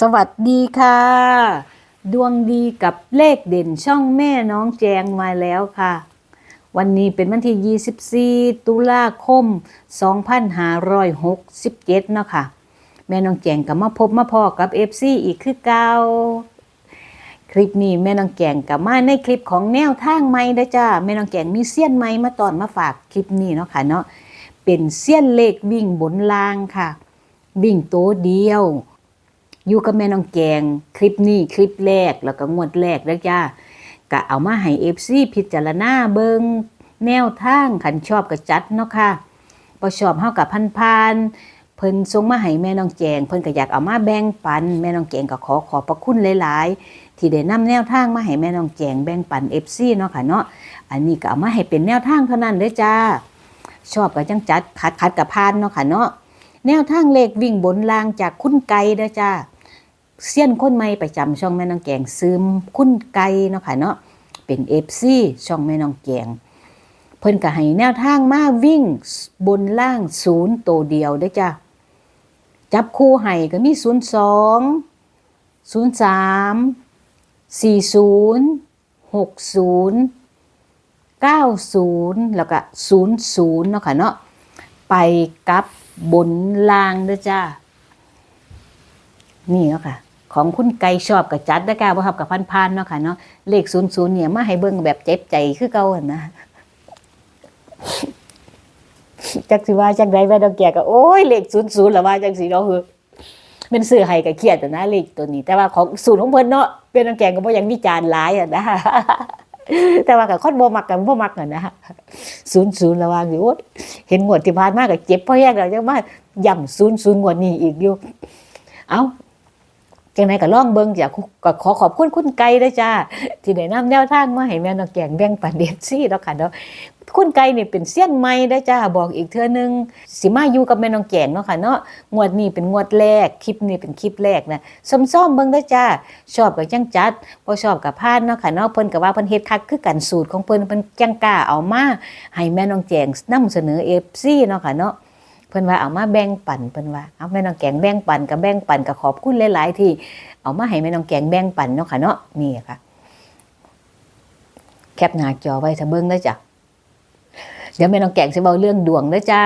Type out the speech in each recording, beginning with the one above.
สวัสดีค่ะ ดวงดีกับเลขเด่นช่องแม่น้องแจงมาแล้วค่ะ วันนี้เป็นวันที่ 24 ตุลาคม 2567 เนาะค่ะ แม่น้องแจงกับมาพบมาพอกับ FC อีกคือเก่าคลิปนี้แม่น้องแจงกับมาในคลิปของแนวทางใหม่เด้จ้าแม่น้องแจงมีเสี้ยนใหม่มาตอนมาฝากคลิปนี้เนาะค่ะเนาะเป็นเสี้ยนเลขวิ่งบนลางค่ะ วิ่งโตเดียว อยู่กับแม่น้องแกง คลิปนี้คลิปแรกแล้วก็งวดแรกแล้วจ้ากะเอามาให้เอฟซีพิจารณาเบิงแนวทางขันชอบกับจัดเนาะค่ะบ่ชอบเฮากับพันพานเพิ่นส่งมาให้แม่น้องแจงเพิ่นก็อยากเอามาแบ่งปัน แม่น้องแจงก็ขอขอบพระคุณหลาย ๆ ที่ได้นำแนวทางมาให้แม่น้องแจงแบ่งปัน FC เนาะค่ะเนาะอันนี้ก็เอามาให้เป็นแนวทางเท่านั้นเด้อจ้า ชอบก็จังจัดคัดคัดกับพานเนาะค่ะเนาะแนวทางเลขวิ่งบนรางจากคุณไกเด้อจ้า เซียนคนใหม่ประจำช่องแม่น้องแกงซึมคุณไก่เนาะค่ะเนาะเป็นเอฟซีช่องแม่น้องแกงเพิ่นก็ให้แนวทางมาวิ่งบนล่างศูนย์ตัวเดียวได้จ้ะจับคู่ให้ก็มีศูนย์สองศูนย์สามสี่ศูนย์หกศูนย์เก้าศูนย์แล้วก็ศูนย์ศูนย์เนาะค่ะเนาะไปกับบนล่างด้อจ้านี่เนาะค่ะ ของคุณไก่ชอบกับจัดได้ก้าบ่ครับกับพันพานๆเนาะค่ะเนาะเลขศูนย์ศูนย์เนี่ยมาให้เบิ่งแบบเจ็บใจคือเก่าหั่นนะจักสิว่าจักใดแม่ดอกแก่ก็โอ้ยเลขศูนย์ศูนย์ละว่าจังสิเนาะคือเป็นซื้อให้ก็เครียดแต่นะเลขตัวนี้ แต่ว่าของสูตรของเพิ่นเนาะเป็นดอกแก่ก็บ่อยังวิจารณ์หลายอะนะแต่ว่ากับคนบ่มักกันบ่มักกันนะศูนย์ศูนย์ละว่าสิโอ้ยเห็นงวดที่ผ่านมาก็เจ็บเพราะแยกแล้วจังว่าย่ำศูนย์ศูนย์งวดนี้อีกอยู่ เอ้า จังไหนก็ล่องเบิ่งจ้ะก็ขอขอบคุณคุณไก่ด้วยจ้า ที่ได้นำแนวทางมาให้แม่นองแกงแบ่งปันเดฟซี่แล้วค่ะเนาะคุณไก่นี่เป็นเสี้ยนใหม่ได้จ้าบอกอีกเทื่อนึงสิมาอยู่กับแม่น้องแกงเนาะค่ะเนาะงวดนี้เป็นงวดแรกคลิปนี้เป็นคลิปแรกนะซ้อมๆเบิ่งเด้จ้า ชอบก็จังจัดบ่ชอบก็พานเนาะค่ะเนาะเพิ่นก็ว่าเพิ่นเฮ็ดคักคือกันสูตรของเพิ่นเพิ่นจังกล้าเอามาให้แม่นองแจงนำเสนอ FC เนาะค่ะเนาะ เพิ่นว่าเอามาแบ่งปันเพิ่นว่าเอาแม่น้องแกงแบ่งปันกับแบ่งปันกับขอบคุณหลาย ๆ ที่เอามาให้แม่น้องแกงแบ่งปันเนาะค่ะเนาะนี่ค่ะ แคปหน้าจอไว้ถ้าเบิ่งเด้จ้ะเดี๋ยวแม่น้องแกงสิเว้าเรื่องดวงเด้จ้า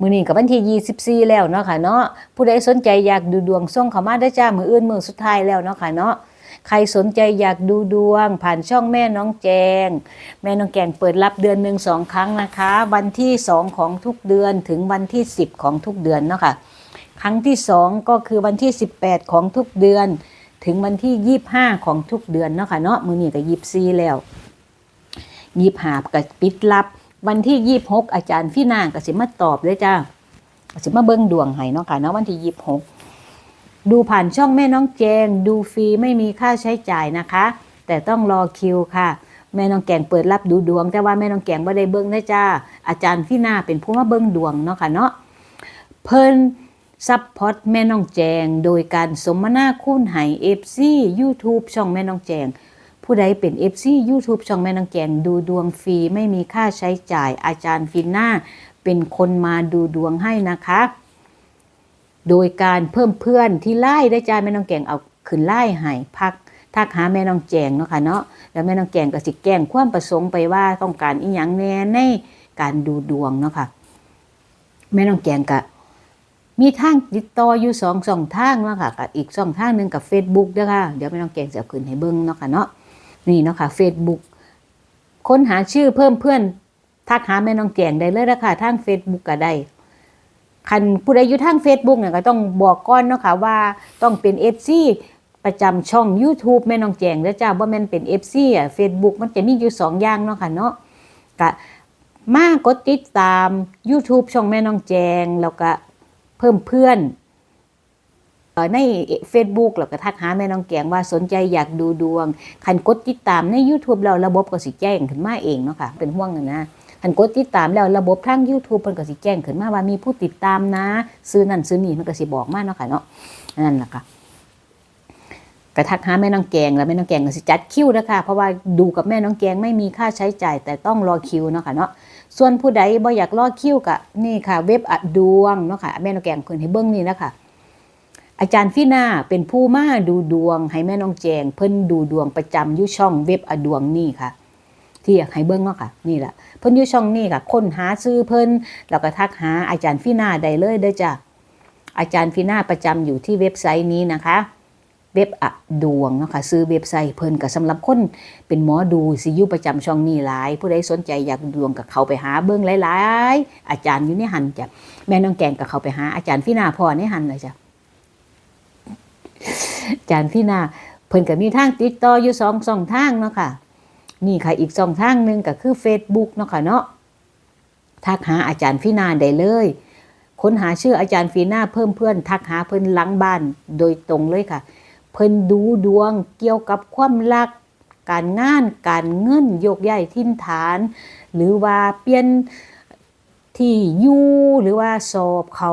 มือนี้กับวันที่24 แล้วเนาะค่ะเนาะผู้ใดสนใจอยากดูดวงส่งเข้ามาเด้จ้ามืออื่นมือสุดท้ายแล้วเนาะค่ะเนาะ ใครสนใจอยากดูดวง ผ่านช่องแม่น้องแจง แม่น้องแกงเปิดรับเดือนหนึ่งสองครั้งนะคะ วันที่สองของทุกเดือนถึงวันที่สิบของทุกเดือนเนาะค่ะครั้งที่สองก็คือวันที่สิบแปดของทุกเดือน ถึงวันที่ยี่ห้าของทุกเดือนเนาะค่ะเนาะมือนี้ก็ยี่ซีแล้วยี่หากับปิดรับ วันที่ยี่หกอาจารย์พี่นางก็สิมาตอบเลยจ้าสิมาเบิ้งดวงให้เนาะค่ะเนาะวันที่ยี่หก ดูผ่านช่องแม่น้องแจง ดูฟรีไม่มีค่าใช้จ่ายนะคะ แต่ต้องรอคิวค่ะ แม่น้องแกงเปิดรับดูดวง แต่ว่าแม่น้องแกงไม่ได้เบิ้งนะจ้าอาจารย์พี่นาเป็นผู้มาเบิ้งดวงเนาะค่ะเนาะเพิ่นซัพพอร์ตแม่น้องแจง โดยการสมนาคุณให้เอฟซียูทูบช่องแม่น้องแจง ผู้ใดเป็น FC YouTube ช่องแม่นางแกงดูดวงฟรีไม่มีค่าใช้จ่ายอาจารย์ฟินนาเป็นคนมาดูดวงให้นะคะ โดยการเพิ่มเพื่อนที่ไล่ได้จ้าแม่น้องแกงเอาขึ้นไล่ให้พักทักหาแม่น้องแจงเนาะค่ะเนาะแล้วแม่น้องแกงก็สิแกงความประสงค์ไปว่าต้องการอีหยังแน่ในการดูดวงเนาะค่ะแม่น้องแกงก็มีทางติดต่ออยู่สองสองทางเนาะค่ะกับอีกสองทางหนึ่งกับ Facebook เด้อค่ะเดี๋ยวแม่น้องแกงจะเอาขึ้นให้เบิ่งเนาะค่ะเนาะนี่เนาะค่ะ Facebook ค้นหาชื่อเพิ่มเพื่อน ทักหาแม่น้องแกงได้เลยนะคะทาง Facebook ก็ได้ คันผู้ใดอยู่ทาง Facebook เนี่ยก็ต้องบอกก่อนเนาะค่ะว่าต้องเป็น FC ประจำช่อง YouTube แม่น้องแจงแล้วจ้าว่าแม่นเป็น FC อะ Facebook มันจะมีอยู่สองย่างเนาะค่ะเนาะก็มากดติดตาม YouTube ช่องแม่น้องแจง แล้วก็เพิ่มเพื่อนใน Facebook แล้วก็ทักหาแม่น้องแกงว่าสนใจอยากดูดวงคันกดติดตามใน YouTube แล้วระบบก็สิแจ้งขึ้นมาเองเนาะค่ะเป็นห่วงนะ นะคันกดติดตามแล้วระบบทาง YouTube เพิ่นก็สิแจ้งขึ้นมาว่ามีผู้ติดตามนะซื้อนั่นซื้อนี่มันก็สิบอกมาเนาะค่ะเนาะนั่นแหละค่ะกระทักหาแม่น้องแกงแล้วแม่น้องแกงก็สิจัดคิวนะคะเพราะว่าดูกับแม่น้องแกงไม่มีค่าใช้จ่ายแต่ต้องรอคิวเนาะค่ะเนาะส่วนผู้ใดบ่อยากรอคิวก็นี่ค่ะ เว็บอะดดวงเนาะค่ะแม่น้องแกงเพิ่นให้เบิ่งนี่นะคะอาจารย์ฟินาเป็นผู้มาดูดวงให้แม่น้องแจง เพิ่นดูดวงประจำอยู่ช่องเว็บอดวงนี่ค่ะ ที่อยากให้เบิ่งเนาะค่ะนี่แหละเพิ่นอยู่ช่องนี้ค่ะค้นหาซื้อเพิ่นแล้วก็ทักหาอาจารย์ฟินาได้เลยเด้จ้ะอาจารย์ฟินาประจำอยู่ที่เว็บไซต์นี้นะคะเว็บอะดวงเนาะค่ะซื้อเว็บไซต์เพิ่นก็สำหรับคนเป็นหมอดูสิอยู่ประจำช่องนี้หลาย ผู้ใดสนใจอยากดูดวงก็เขาไปหาเบิ่งหลายๆ อาจารย์อยู่ในหันจ้ะแม่น้องแกงก็เขาไปหาอาจารย์ฟินาพอในหันเลยจ้ะอาจารย์พี่นาเพิ่นก็มีทางติดต่ออยู่สองสองทางเนาะค่ะ นี่ค่ะอีกสองทางหนึ่งก็คือ Facebook เนาะค่ะเนาะทักหาอาจารย์พี่นาได้เลยค้นหาชื่ออาจารย์ฟีนาเพิ่มเพื่อนทักหาเพิ่นหลังบ้านโดยตรงเลยค่ะ เพิ่นดูดวงเกี่ยวกับความรัก การงานการเงินโยกย้ายทิ่นฐาน หรือว่าเปลี่ยนที่อยู่หรือว่าสอบเขา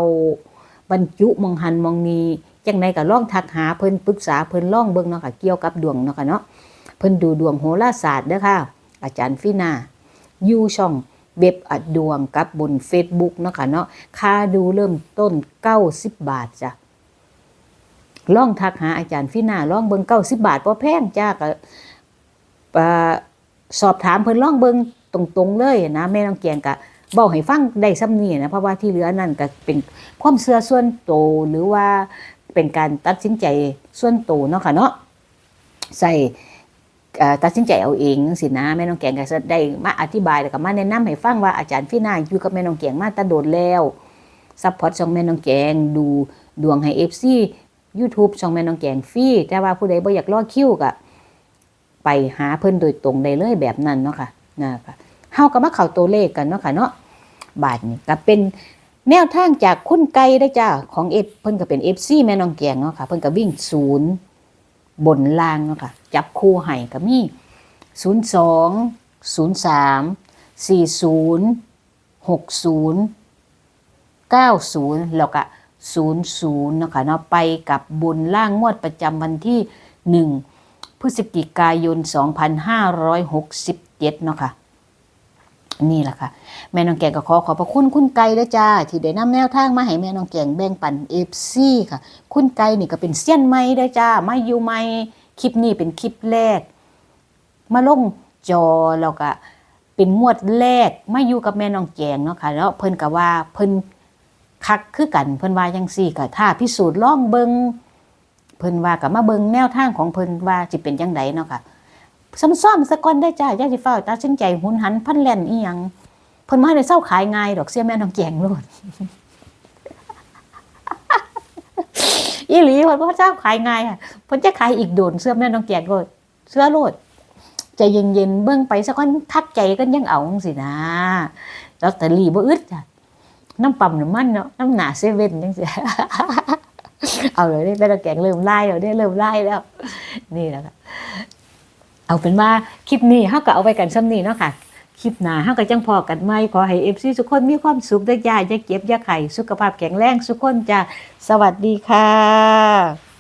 บรรจุมองหันมองนี้จังไดก็ลองทักหาเพิ่นปรึกษาเพิ่นลองเบิ่งเนาะค่ะเกี่ยวกับดวงเนาะค่ะเนาะ เพิ่นดูดวงโหราศาสตร์เด้อค่ะ อาจารย์ฟินาอยู่ช่องเว็บอัดดวงกับบน Facebook เนาะค่ะเนาะค่าดูเริ่มต้น 90 บาทจ้ะลองทักหาอาจารย์ฟินาลองเบิ่ง90บาทบ่แพงจ้าก็สอบถามเพิ่นลองเบิงตรงๆเลยนะแม่น้องเกียงก็เว้าให้ฟังได้ซ้ำนี้นะเพราะว่าที่เหลือนั่นก็เป็นความเชื่อส่วนโตหรือว่าเป็นการตัดสินใจส่วนโตเนาะค่ะเนาะใส่ ตัดสินใจเอาเองจังซี่นะแม่น้องแกงก็ได้มาอธิบายแล้วก็มาแนะนำให้ฟังว่าอาจารย์ฟินาอยู่กับแม่น้องแกงมาแตะโดดแล้วซัพพอร์ตช่องแม่น้องแกงดูดวงให้ FC YouTube ช่องแม่น้องแกงฟรีแต่ว่าผู้ใดบ่อยากรอคิวก็ไปหาเพิ่นโดยตรงได้เลยแบบนั้นเนาะค่ะนะคะเฮาก็มาเข้าตัวเลขกันเนาะค่ะเนาะบาทนี้ก็เป็นแนวทางจากคุณไก่ได้จ้าของเอฟเพิ่นก็เป็น FC แม่น้องแกงเนาะค่ะเพิ่นก็วิ่งศูนย์ บนล่างเนาะค่ะจับคู่ให้ก็มี 02 03 40 60 90 แล้วก็00เนาะคะเนาะไปกับบนล่างงวดประจำวันที่ 1 พฤศจิกายน 2567 เนาะค่ะ นี่แหละค่ะ แม่น้องแกงก็ขอขอบพระคุณคุณไก่ด้วยจ้า ที่ได้นำแนวทางมาให้แม่น้องแกงแบ่งปันเอฟซีค่ะ คุณไก่นี่ก็เป็นเซียนใหม่ด้วยจ้ามาอยู่ใหม่คลิปนี้เป็นคลิปแรก มาลงจอแล้วก็เป็นงวดแรกมาอยู่กับแม่น้องแจงเนาะค่ะแล้วเพิ่นก็ว่าเพิ่นคักคือกันเพิ่นว่าจังซี่ก็ถ้าพิสูจน์ลองเบิงเพิ่นว่าก็มาเบิงแนวทางของเพิ่นว่าสิเป็นจังไดเนาะค่ะ ซ้ำๆซะก่อนได้จ้าอย่าสิฟ้าตัดสินใจหุนหันพันแล่นอีหยังเพิ่นมาได้เศร้าขายง่ายดอกเสียแม่น้องแจงโลดอีหลีเพิ่นบ่เศร้าขายง่ายอะเพิ่นจะขายอีกโดนเสื้อแม่น้องแจงโลดเสื้อโลดใจเย็นๆเบิ่งไปสักวันทักใจก็ยังเอาจังสินะลอตเตอรี่บ่อึดจ้ะน้ำปั๊มน้ำมันเนาะน้ำหนาเซเว่นจังสิเอาเลยได้แม่ตะแกงเริ่มไล่แล้วได้เริ่มไล่แล้ว นี่แหละค่ะ เอาเป็นว่าคลิปนี้เฮาก็เอาไว้กันซ้ำนี้เนาะค่ะคลิปหน้าเฮาก็จังพอกันใหม่ขอให้ FC ทุกคนมีความสุขเด้อยาอย่าเก็บอย่าไข่สุขภาพแข็งแรงทุกคนจ้าสวัสดีค่ะ